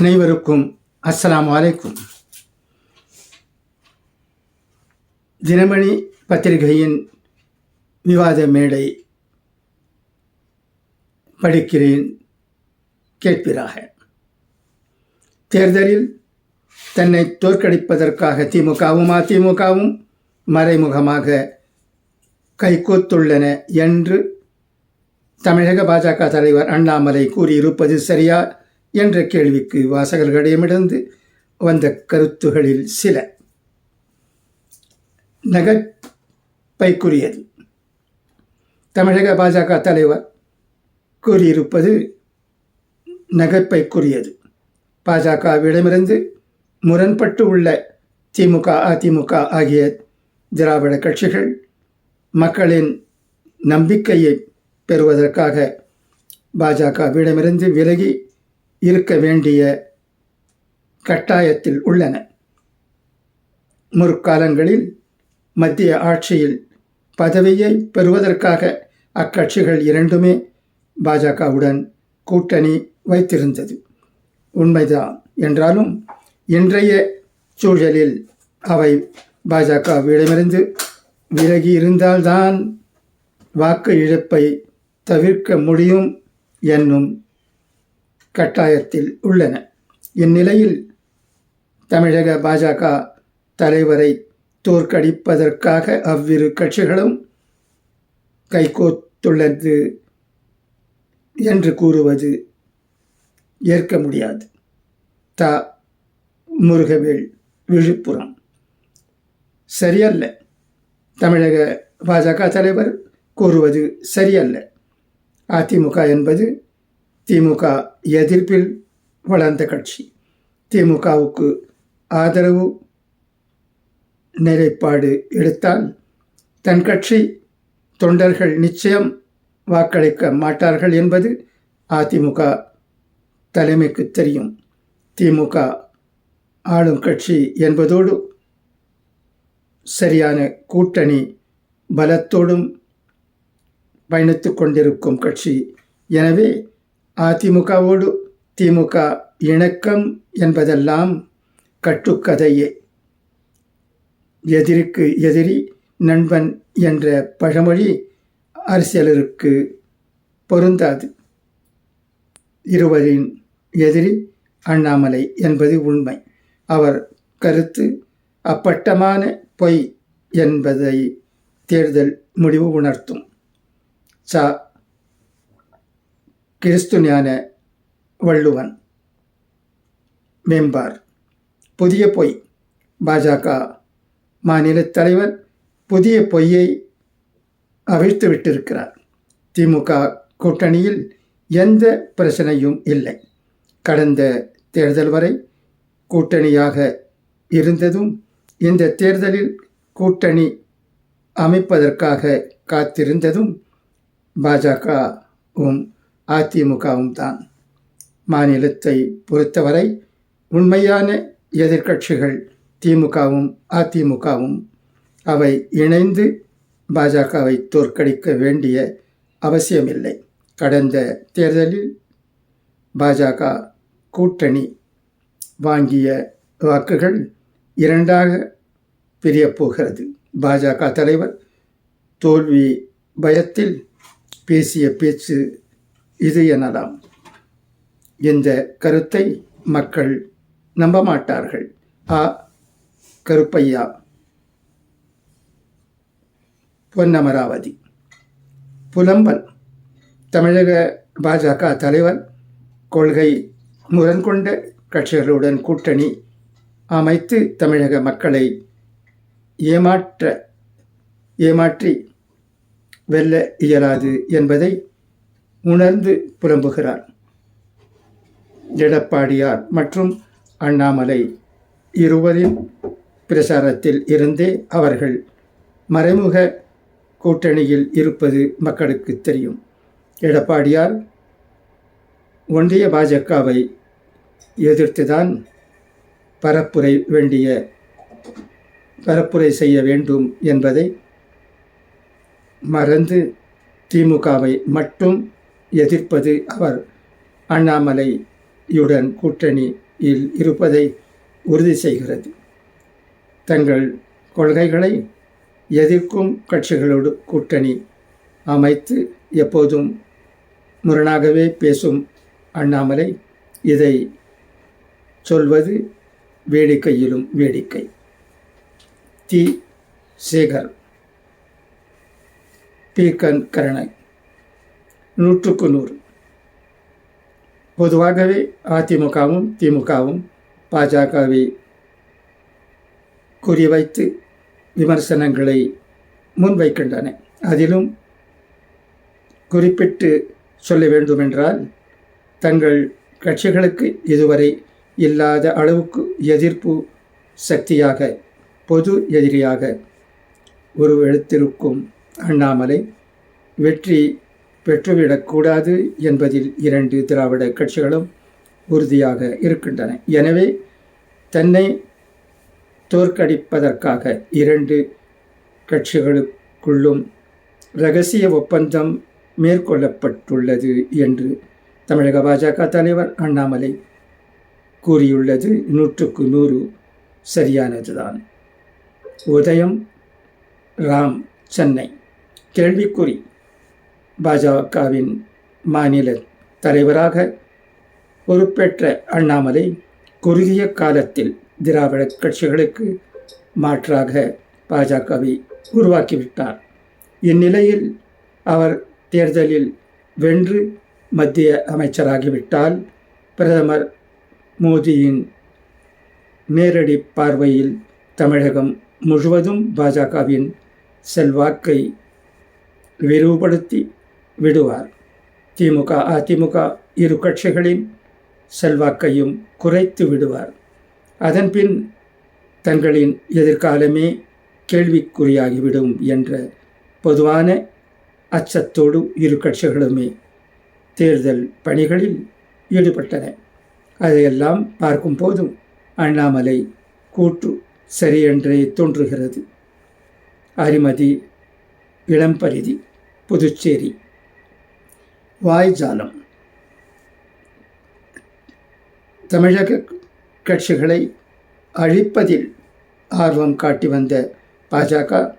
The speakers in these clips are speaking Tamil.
அனைவருக்கும் அஸ்ஸலாமு வலைக்கும் தினமணி பத்திரிகையின் விவாத மேடை படிக்கிறேன் கேட்பீராக தேர்தலில் தன்னை தோற்கடிப்பதற்காக திமுகவும் அதிமுகவும் மறைமுகமாக கைகோத்துள்ளன என்று தமிழக பாஜக தலைவர் அண்ணாமலை கூறியிருப்பது சரியா? என்ற கேள்விக்கு வாசகர்களிடமிருந்து வந்த கருத்துகளில் சில. நகைப்பைக்குரியது. தமிழக பாஜக தலைவர் கூறியிருப்பது நகைப்பைக்குரியது. பாஜகவிடமிருந்து முரண்பட்டு உள்ள திமுக அதிமுக ஆகிய திராவிட கட்சிகள் மக்களின் நம்பிக்கையை பெறுவதற்காக பாஜகவிடமிருந்து விலகி இருக்க வேண்டிய கட்டாயத்தில் உள்ளன. முற்காலங்களில் மத்திய ஆட்சியில் பதவியை பெறுவதற்காக அக்கட்சிகள் இரண்டுமே பாஜகவுடன் கூட்டணி வைத்திருந்தது. உண்மைதான் என்றாலும் இன்றைய சூழலில் அவை பாஜகவிடமிருந்து விலகி இருந்தால்தான் வாக்கு இழப்பை தவிர்க்க முடியும் என்னும் கட்டாயத்தில் உள்ளன. இந்நிலையில் தமிழக பாஜக தலைவரை தோற்கடிப்பதற்காக அவ்விரு கட்சிகளும் கைகோத்துள்ளது என்று கூறுவது ஏற்க முடியாது. த. முருகவேல் விழுப்புரம். சரியல்ல. தமிழக பாஜக தலைவர் கூறுவது சரியல்ல. அதிமுக என்பது திமுக எதிர்ப்பில் வளர்ந்த கட்சி. திமுகவுக்கு ஆதரவு நிலைப்பாடு எடுத்தால் தன் கட்சி தொண்டர்கள் நிச்சயம் வாக்களிக்க மாட்டார்கள் என்பது அதிமுக தலைமைக்கு தெரியும். திமுக ஆளும் கட்சி என்பதோடு சரியான கூட்டணி பலத்தோடும் பயணித்து கொண்டிருக்கும் கட்சி. எனவே அதிமுகவோடு திமுக இணக்கம் என்பதெல்லாம் கட்டுக்கதையே. எதிரிக்கு எதிரி நண்பன் என்ற பழமொழி அரசியலருக்கு பொருந்தாது. இருவரின் எதிரி அண்ணாமலை என்பது உண்மை. அவர் கருத்து அப்பட்டமான பொய் என்பதை தேர்தல் முடிவு உணர்த்தும். சா. கிறிஸ்து ஞான வள்ளுவன் மேம்பார். புதிய பொய். பாஜக மாநில தலைவர் புதிய பொய்யை அவிழ்த்து விட்டிருக்கிறார். திமுக கூட்டணியில் எந்த பிரச்சனையும் இல்லை. கடந்த தேர்தல் வரை கூட்டணியாக இருந்ததும் இந்த தேர்தலில் கூட்டணி அமைப்பதற்காக காத்திருந்ததும் பாஜகவும் அதிமுகவும் தான் மாநிலத்தை பொறுத்தவரை உண்மையான எதிர்க்கட்சிகள் திமுகவும் அதிமுகவும் அவை இணைந்து பாஜகவை தோற்கடிக்க வேண்டிய அவசியமில்லை. கடந்த தேர்தலில் பாஜக கூட்டணி வாங்கிய வாக்குகள் இரண்டாக பிரியப்போகிறது. பாஜக தலைவர் தோல்வி பயத்தில் பேசிய பேச்சு இது எனலாம் இந்த கருத்தை மக்கள் நம்ப மாட்டார்கள் ஆ கருப்பையா. பொன்னமராவதி. புலம்பல். தமிழக பாஜக தலைவர் கொள்கை முரண்கொண்ட கட்சிகளுடன் கூட்டணி அமைத்து தமிழக மக்களை ஏமாற்ற ஏமாற்றி வெல்ல இயலாது என்பதை உணர்ந்து புலம்புகிறார். எடப்பாடியார் மற்றும் அண்ணாமலை இருவரின் பிரசாரத்தில் இருந்தே அவர்கள் மறைமுக கூட்டணியில் இருப்பது மக்களுக்கு தெரியும். எடப்பாடியார் ஒன்றிய பாஜகவை எதிர்த்துதான் பரப்புரை வேண்டிய பரப்புரை செய்ய வேண்டும் என்பதை மறந்து திமுகவை மட்டும் எதிர்ப்பது அவர் அண்ணாமலையுடன் கூட்டணியில் இருப்பதை உறுதி செய்கிறது. தங்கள் கொள்கைகளை எதிர்க்கும் கட்சிகளோடு கூட்டணி அமைத்து எப்போதும் முரணாகவே பேசும் அண்ணாமலை இதை சொல்வது வேடிக்கையிலும் வேடிக்கை. தி. சேகர் பீக்கன் கரணை. நூற்றுக்கு நூறு. பொதுவாகவே அதிமுகவும் திமுகவும் பாஜகவை குறிவைத்து விமர்சனங்களை முன்வைக்கின்றன. அதிலும் குறிப்பிட்டு சொல்ல வேண்டுமென்றால் தங்கள் கட்சிகளுக்கு இதுவரை இல்லாத அளவுக்கு எதிர்ப்பு சக்தியாக பொது எதிரியாக உருவெடுத்திருக்கும் அண்ணாமலை வெற்றி பெற்றுவிடக்கூடாது என்பதில் இரண்டு திராவிட கட்சிகளும் உறுதியாக இருக்கின்றன. எனவே தன்னை தோற்கடிப்பதற்காக இரண்டு கட்சிகளுக்குள்ளும் ரகசிய ஒப்பந்தம் மேற்கொள்ளப்பட்டுள்ளது என்று தமிழக பாஜக தலைவர் அண்ணாமலை கூறியுள்ளது. நூற்றுக்கு நூறு சரியானதுதான். உதயம் ராம் சென்னை. கேள்விக்குறி. பாஜகவின் மாநில தலைவராக பொறுப்பேற்ற அண்ணாமலை குறுகிய காலத்தில் திராவிட கட்சிகளுக்கு மாற்றாக பாஜகவை உருவாக்கிவிட்டார். இந்நிலையில் அவர் தேர்தலில் வென்று மத்திய அமைச்சராகிவிட்டால் பிரதமர் மோடியின் நேரடி பார்வையில் தமிழகம் முழுவதும் பாஜகவின் செல்வாக்கை விரிவுபடுத்தி விடுவார். திமுக அதிமுக இரு கட்சிகளின் செல்வாக்கையும் குறைத்து விடுவார். அதன்பின் தங்களின் எதிர்காலமே கேள்விக்குறியாகிவிடும் என்ற பொதுவான அச்சத்தோடு இரு கட்சிகளுமே தேர்தல் பணிகளில் ஈடுபட்டன. அதையெல்லாம் பார்க்கும்போதும் அண்ணாமலை கூற்று சரியென்றே தோன்றுகிறது. அரிமதி இளம்பரிதி புதுச்சேரி. வாய்ஜாலம். தமிழக கட்சிகளை அழிப்பதில் ஆர்வம் காட்டி வந்த பாஜக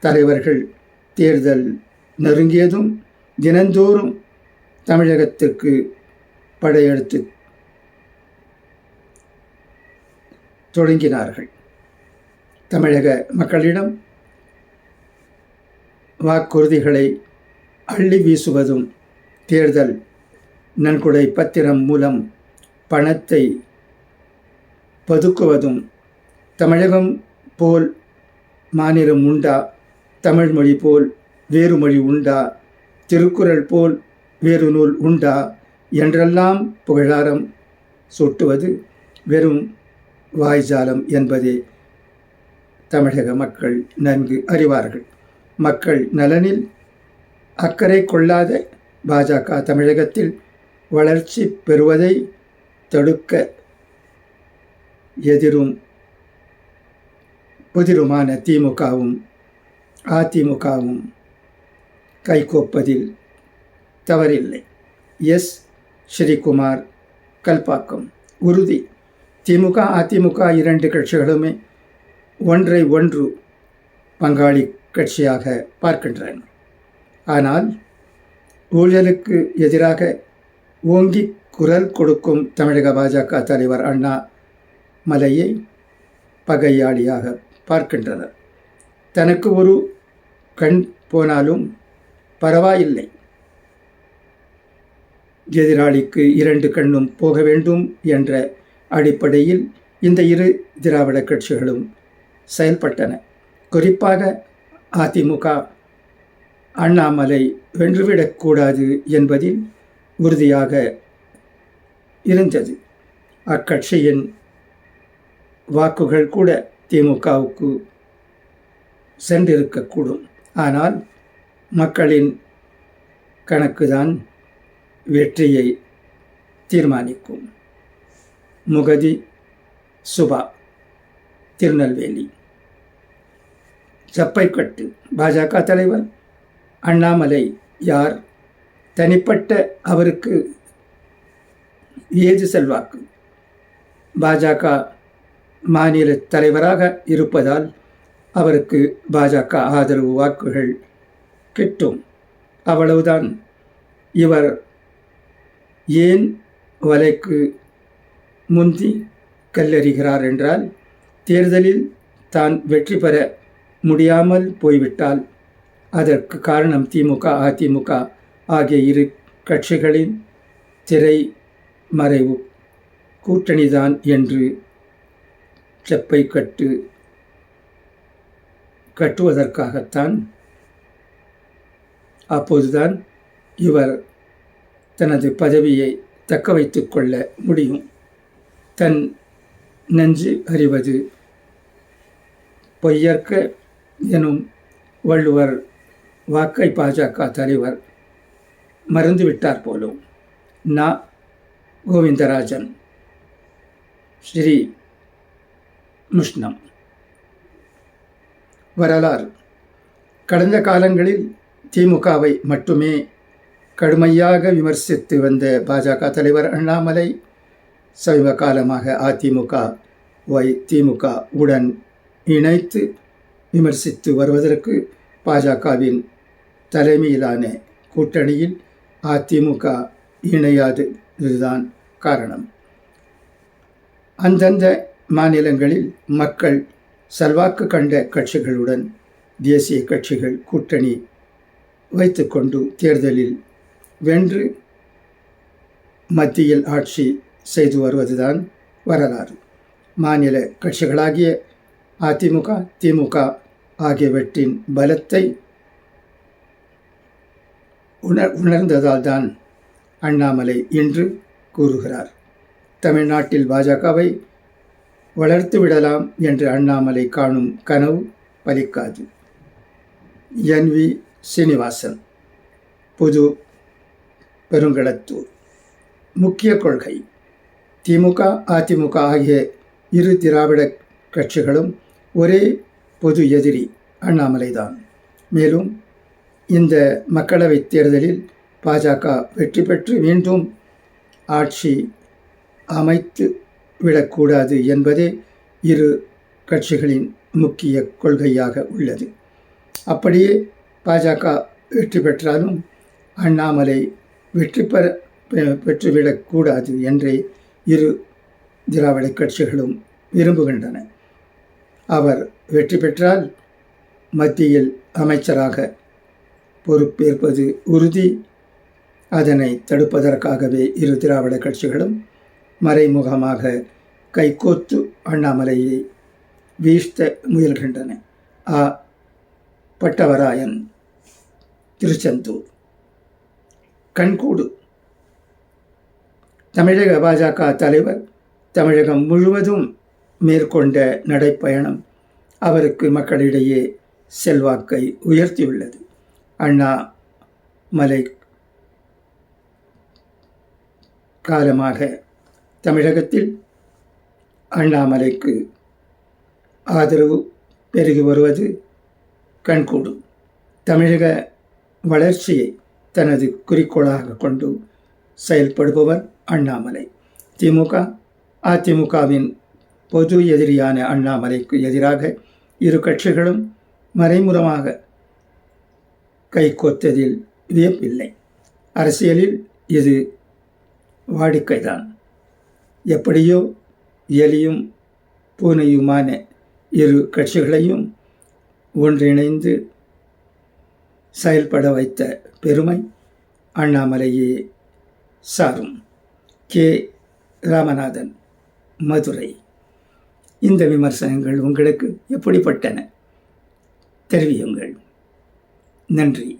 தலைவர்கள் தேர்தல் நெருங்கியதும் தினந்தோறும் தமிழகத்திற்கு படையெடுத்து தொடங்கினார்கள். தமிழக மக்களிடம் வாக்குறுதிகளை அள்ளி வீசுவதும் தேர்தல் நன்கொடை பத்திரம் மூலம் பணத்தை பதுக்குவதும் தமிழகம் போல் மாநிலம் உண்டா? தமிழ் மொழி போல் வேறு மொழி உண்டா? திருக்குறள் போல் வேறு நூல் உண்டா? என்றெல்லாம் புகழாரம் சூட்டுவது வெறும் வாய்ஜாலம் என்பதே தமிழக மக்கள் நன்கு அறிவார்கள். மக்கள் நலனில் அக்கறை கொள்ளாத பாஜக தமிழகத்தில் வளர்ச்சி பெறுவதை தடுக்க எதிரும் புதிருமான திமுகவும் அதிமுகவும் கைகோப்பதில் தவறில்லை. எஸ். ஸ்ரீகுமார் கல்பாக்கம். உறுதி. திமுக அதிமுக இரண்டு கட்சிகளுமே ஒன்றை ஒன்று பங்காளி கட்சியாக பார்க்கின்றன. ஆனால் ஊழலுக்கு எதிராக ஓங்கி குரல் கொடுக்கும் தமிழக பாஜக தலைவர் அண்ணா மலையை பகையாளியாக பார்க்கின்றனர். தனக்கு ஒரு கண் போனாலும் பரவாயில்லை. எதிராளிக்கு இரண்டு கண்ணும் போக வேண்டும் என்ற அடிப்படையில் இந்த இரு திராவிட கட்சிகளும் செயல்பட்டன. குறிப்பாக அதிமுக அண்ணாமலை வென்றுவிடக்கூடாது என்பதில் உறுதியாக இருந்தது. அக்கட்சியின் வாக்குகள் கூட திமுகவுக்கு சென்றிருக்கக்கூடும். ஆனால் மக்களின் கணக்குதான் வெற்றியை தீர்மானிக்கும். முகதி சுபா திருநெல்வேலி. சப்பைக்கட்டு பாஜக தலைவர் அண்ணாமலை யார்? தனிப்பட்ட அவருக்கு ஏது செல்வாக்கு. பாஜக மாநில தலைவராக இருப்பதால் அவருக்கு பாஜக ஆதரவு வாக்குகள் கிட்டும். அவ்வளவுதான். இவர் ஏன் வலைக்கு முந்தி கல்லறிகிறார் என்றால் தேர்தலில் தான் வெற்றி பெற முடியாமல் போய்விட்டால் அதற்கு காரணம் திமுக அதிமுக ஆகிய இரு கட்சிகளின் திரை மறைவு. கூட்டணிதான் என்று செப்பை கட்டு கட்டுவதற்காகத்தான். அப்போதுதான் இவர் தனது பதவியை தக்க வைத்து கொள்ள முடியும். தன் நெஞ்சு அறிவது பொய்யற்க எனும் வள்ளுவர் வாக்கை பாஜக தலைவர் மறந்துவிட்டார் போலும். நா. கோவிந்தராஜன் ஸ்ரீ. முஷ்ணம். வரலாறு. கடந்த காலங்களில் திமுகவை மட்டுமே கடுமையாக விமர்சித்து வந்த பாஜக தலைவர் அண்ணாமலை சமீப காலமாக அதிமுக வை திமுக உடன் இணைத்து விமர்சித்து வருவதற்கு பாஜகவின் தலைமையிலான கூட்டணியில் அதிமுக இணையாது இதுதான் காரணம். அந்தந்த மாநிலங்களில் மக்கள் செல்வாக்கு கண்ட கட்சிகளுடன் தேசிய கட்சிகள் கூட்டணி வைத்துக்கொண்டு தேர்தலில் வென்று மத்தியில் ஆட்சி செய்து வருவதுதான் வரலாறு. மாநில கட்சிகளாகிய அதிமுக திமுக ஆகியவற்றின் பலத்தை உணர் உணர்ந்ததால் தான் அண்ணாமலை இன்று கூறுகிறார். தமிழ்நாட்டில் பாஜகவை வளர்த்து விடலாம் என்று அண்ணாமலை காணும் கனவு பலிக்காது. N V. சீனிவாசன் புது பெருங்களத்தூர் முக்கிய கொள்கை திமுக அதிமுக ஆகிய இரு திராவிட கட்சிகளும் ஒரே பொது எதிரி அண்ணாமலைதான். மேலும் இந்த மக்களவைத் தேர்தலில் பாஜக வெற்றி பெற்று மீண்டும் ஆட்சி அமைத்து விடக்கூடாது என்பதே இரு கட்சிகளின் முக்கிய கொள்கையாக உள்ளது. அப்படியே பாஜக வெற்றி பெற்றாலும் அண்ணாமலை வெற்றி பெற பெற்றுவிடக்கூடாது என்றே இரு திராவிட கட்சிகளும் விரும்புகின்றன. அவர் வெற்றி பெற்றால் மத்தியில் அமைச்சராக பொறுப்பேற்பது உறுதி. அதனை தடுப்பதற்காகவே இரு திராவிட கட்சிகளும் மறைமுகமாக கைகோத்து அண்ணாமலையை வீழ்த்த முயல்கின்றன. ஆ. பட்டவராயன் திருச்செந்தூர். கண்கூடு. தமிழக பாஜக தலைவர் தமிழகம் முழுவதும் மேற்கொண்ட நடைப்பயணம் அவருக்கு மக்களிடையே செல்வாக்கை உயர்த்தியுள்ளது. அண்ணா மலை காலமாக தமிழகத்தில் அண்ணாமலைக்கு ஆதரவு பெருகி வருவது கண்கூடும். தமிழக வளர்ச்சியை தனது குறிக்கோளாக கொண்டு செயல்படுபவர் அண்ணாமலை. திமுக அதிமுகவின் பொது எதிரியான அண்ணாமலைக்கு எதிராக இரு கட்சிகளும் மறைமுகமாக கைகோத்ததில் வியப்பில்லை. அரசியலில் இது வாடிக்கைதான். எப்படியோ எலியும் பூனையுமான இரு கட்சிகளையும் ஒன்றிணைந்து செயல்பட வைத்த பெருமை அண்ணாமலையே சாரும். கே. ராமநாதன் மதுரை. இந்த விமர்சனங்கள் உங்களுக்கு எப்படிப்பட்டன? தெரிவியுங்கள். நன்றி.